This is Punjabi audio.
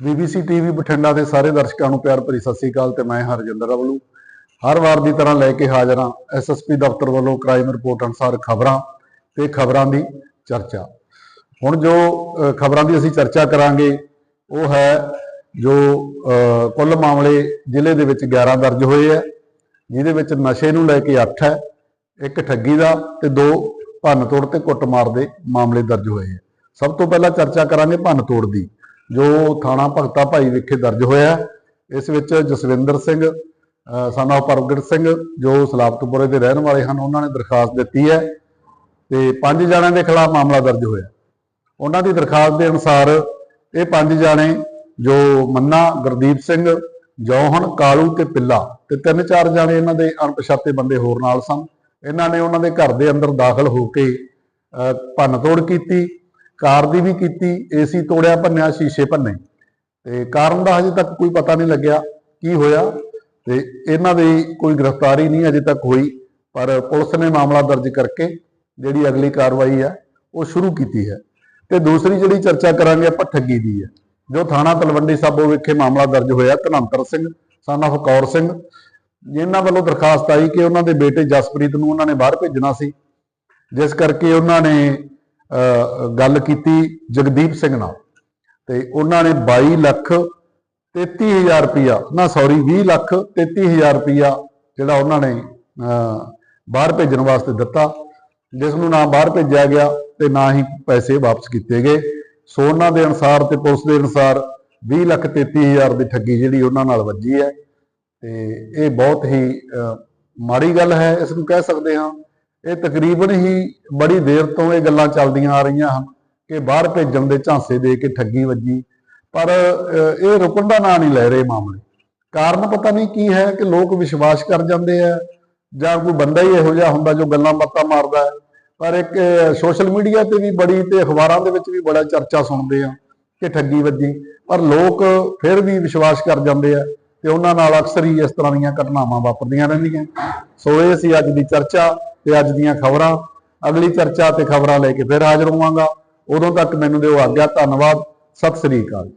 ਬੀਬੀਸੀ ਟੀਵੀ ਬਠਿੰਡਾ ਦੇ ਸਾਰੇ ਦਰਸ਼ਕਾਂ ਨੂੰ ਪਿਆਰ ਭਰੀ ਸਤਿ ਸ੍ਰੀ ਅਕਾਲ ਤੇ ਮੈਂ ਹਰਜਿੰਦਰ ਅਵਲੂ। ਹਰ ਵਾਰ ਦੀ ਤਰ੍ਹਾਂ ਲੈ ਕੇ ਹਾਜ਼ਰ ਹਾਂ ਐਸਐਸਪੀ ਦਫ਼ਤਰ ਵੱਲੋਂ ਕ੍ਰਾਈਮ ਰਿਪੋਰਟ ਅਨੁਸਾਰ ਖਬਰਾਂ ਤੇ ਖਬਰਾਂ ਦੀ ਚਰਚਾ। ਹੁਣ ਜੋ ਖਬਰਾਂ ਦੀ ਅਸੀਂ ਚਰਚਾ ਕਰਾਂਗੇ, ਉਹ ਹੈ ਜੋ ਕੁੱਲ ਮਾਮਲੇ ਜ਼ਿਲ੍ਹੇ ਦੇ ਵਿੱਚ 11 ਦਰਜ ਹੋਏ ਹੈ, ਜਿਹਦੇ ਵਿੱਚ ਨਸ਼ੇ ਨੂੰ ਲੈ ਕੇ 8 ਹੈ, ਇੱਕ ਠੱਗੀ ਦਾ ਤੇ ਦੋ ਭੰਨ ਤੋੜ ਤੇ ਕੁੱਟਮਾਰ ਦੇ ਮਾਮਲੇ ਦਰਜ ਹੋਏ ਹੈ। ਸਭ ਤੋਂ ਪਹਿਲਾਂ ਚਰਚਾ ਕਰਾਂਗੇ ਭੰਨ ਤੋੜ ਦੀ। ਜੋ ਥਾਣਾ ਭਗਤਾ ਭਾਈ ਵਿਖੇ ਦਰਜ ਹੋਇਆ ਇਸ ਵਿੱਚ ਜਸਵਿੰਦਰ ਸਿੰਘ ਸਾਨਾ ਪਰਗਟ ਸਿੰਘ ਜੋ ਸਲਾਬਤਪੁਰੇ ਦੇ ਰਹਿਣ ਵਾਲੇ ਹਨ ਉਹਨਾਂ ਨੇ ਦਰਖਾਸਤ ਦਿੱਤੀ ਹੈ ਤੇ ਪੰਜ ਜਣਿਆਂ ਦੇ ਖਿਲਾਫ ਮਾਮਲਾ ਦਰਜ ਹੋਇਆ ਉਹਨਾਂ ਦੀ ਦਰਖਾਸਤ ਦੇ ਅਨੁਸਾਰ ਇਹ ਪੰਜ ਜਾਣੇ ਜੋ ਮੰਨਾ ਗੁਰਦੀਪ ਸਿੰਘ ਜੌਹਨ ਕਾਲੂ ਤੇ ਪਿੱਲਾ ਤੇ ਤਿੰਨ ਚਾਰ ਜਣੇ ਇਹਨਾਂ ਦੇ ਅਣਪਛਾਤੇ ਬੰਦੇ ਹੋਰ ਨਾਲ ਸਨ। ਇਹਨਾਂ ਨੇ ਉਹਨਾਂ ਦੇ ਘਰ ਦੇ ਅੰਦਰ ਦਾਖਲ ਹੋ ਕੇ ਅਹ, ਭੰਨਤੋੜ ਕੀਤੀ ਕਾਰ ਦੀ ਵੀ ਕੀਤੀ, ਏਸੀ ਤੋੜਿਆ, ਭੰਨਿਆ, ਸ਼ੀਸ਼ੇ ਭੰਨੇ। ਤੇ ਕਾਰਨ ਦਾ ਹਜੇ ਤੱਕ ਕੋਈ ਪਤਾ ਨਹੀਂ ਲੱਗਿਆ ਕੀ ਹੋਇਆ। ਤੇ ਇਹਨਾਂ ਦੀ ਕੋਈ ਗ੍ਰਿਫਤਾਰੀ ਨਹੀਂ ਅਜੇ ਤੱਕ ਹੋਈ, ਪਰ ਪੁਲਿਸ ਨੇ ਮਾਮਲਾ ਦਰਜ ਕਰਕੇ ਜਿਹੜੀ ਅਗਲੀ ਕਾਰਵਾਈ ਹੈ, ਉਹ ਸ਼ੁਰੂ ਕੀਤੀ ਹੈ। ਤੇ ਦੂਸਰੀ ਜਿਹੜੀ ਚਰਚਾ ਕਰਾਂਗੇ ਆਪਾਂ ਠੱਗੀ ਦੀ ਹੈ, ਜੋ ਥਾਣਾ ਤਲਵੰਡੀ ਸਾਬੋ ਵਿਖੇ ਮਾਮਲਾ ਦਰਜ ਹੋਇਆ, ਧਨੰਤਰ ਸਿੰਘ ਸਨ of ਕੌਰ ਸਿੰਘ। ਜਿਨ੍ਹਾਂ ਵੱਲੋਂ ਦਰਖਾਸਤ ਆਈ ਕਿ ਉਹਨਾਂ ਦੇ ਬੇਟੇ ਜਸਪ੍ਰੀਤ ਨੂੰ ਉਹਨਾਂ ਨੇ ਬਾਹਰ ਭੇਜਣਾ ਸੀ, ਜਿਸ ਕਰਕੇ ਉਹਨਾਂ ਨੇ ਗੱਲ ਕੀਤੀ ਜਗਦੀਪ ਸਿੰਘ ਨਾਲ ਤੇ ਉਹਨਾਂ ਨੇ 22 ਲੱਖ 33000 ਰੁਪਇਆ ਨਾ ਸੌਰੀ 20 ਲੱਖ 33000 ਰੁਪਇਆ ਜਿਹੜਾ ਉਹਨਾਂ ਨੇ ਅਹ, ਬਾਹਰ ਭੇਜਣ ਵਾਸਤੇ ਦਿੱਤਾ ਜਿਸ ਨੂੰ ਨਾ ਬਾਹਰ ਭੇਜਿਆ ਗਿਆ ਤੇ ਨਾ ਹੀ ਪੈਸੇ ਵਾਪਸ ਕੀਤੇ ਗਏ। ਸੋ ਉਹਨਾਂ ਦੇ ਅਨੁਸਾਰ ਤੇ ਪੁਲਿਸ ਦੇ ਅਨੁਸਾਰ 20 ਲੱਖ 33000 ਦੀ ਠੱਗੀ ਜਿਹੜੀ ਉਹਨਾਂ ਨਾਲ ਵੱਜੀ ਹੈ। ਤੇ ਇਹ ਬਹੁਤ ਹੀ ਮਾੜੀ ਗੱਲ ਹੈ ਇਸ ਨੂੰ ਕਹਿ ਸਕਦੇ ਹਾਂ ਇਹ ਤਕਰੀਬਨ ਹੀ ਬੜੀ ਦੇਰ ਤੋਂ ਇਹ ਗੱਲਾਂ ਚੱਲਦੀਆਂ ਆ ਰਹੀਆਂ ਹਨ ਕਿ ਬਾਹਰ ਭੇਜਣ ਦੇ ਝਾਂਸੇ ਦੇ ਕੇ ਠੱਗੀ ਵੱਜੀ। ਪਰ ਇਹ ਰੁਕਣ ਦਾ ਨਾਂ ਨਹੀਂ ਲੈ ਰਹੇ ਮਾਮਲੇ। ਕਾਰਨ ਪਤਾ ਨਹੀਂ ਕੀ ਹੈ ਕਿ ਲੋਕ ਵਿਸ਼ਵਾਸ ਕਰ ਜਾਂਦੇ ਆ ਜਾਂ ਕੋਈ ਬੰਦਾ ਹੀ ਇਹੋ ਜਿਹਾ ਹੁੰਦਾ ਜੋ ਗੱਲਾਂ ਬਾਤਾਂ ਮਾਰਦਾ ਹੈ। ਪਰ ਇੱਕ ਸੋਸ਼ਲ ਮੀਡੀਆ ਤੇ ਵੀ ਬੜੀ ਤੇ ਅਖਬਾਰਾਂ ਦੇ ਵਿੱਚ ਵੀ ਬੜਾ ਚਰਚਾ ਸੁਣਦੇ ਆ ਕਿ ਠੱਗੀ ਵੱਜੀ। ਪਰ ਲੋਕ ਫਿਰ ਵੀ ਵਿਸ਼ਵਾਸ ਕਰ ਜਾਂਦੇ ਆ ਤੇ ਉਹਨਾਂ ਨਾਲ ਅਕਸਰ ਹੀ ਇਸ ਤਰ੍ਹਾਂ ਦੀਆਂ ਘਟਨਾਵਾਂ ਵਾਪਰਦੀਆਂ ਰਹਿੰਦੀਆਂ। ਸੋ, ਇਹ ਸੀ ਅੱਜ ਦੀ ਚਰਚਾ। ਤੇ ਅੱਜ ਦੀਆਂ ਖਬਰਾਂ, ਅਗਲੀ ਚਰਚਾ ਤੇ ਖਬਰਾਂ ਲੈ ਕੇ ਫਿਰ ਹਾਜ਼ਰ ਹੋਵਾਂਗਾ। ਉਦੋਂ ਤੱਕ ਮੈਨੂੰ ਦਿਓ ਆਗਿਆ, ਧੰਨਵਾਦ, ਸਤਿ ਸ੍ਰੀ ਅਕਾਲ।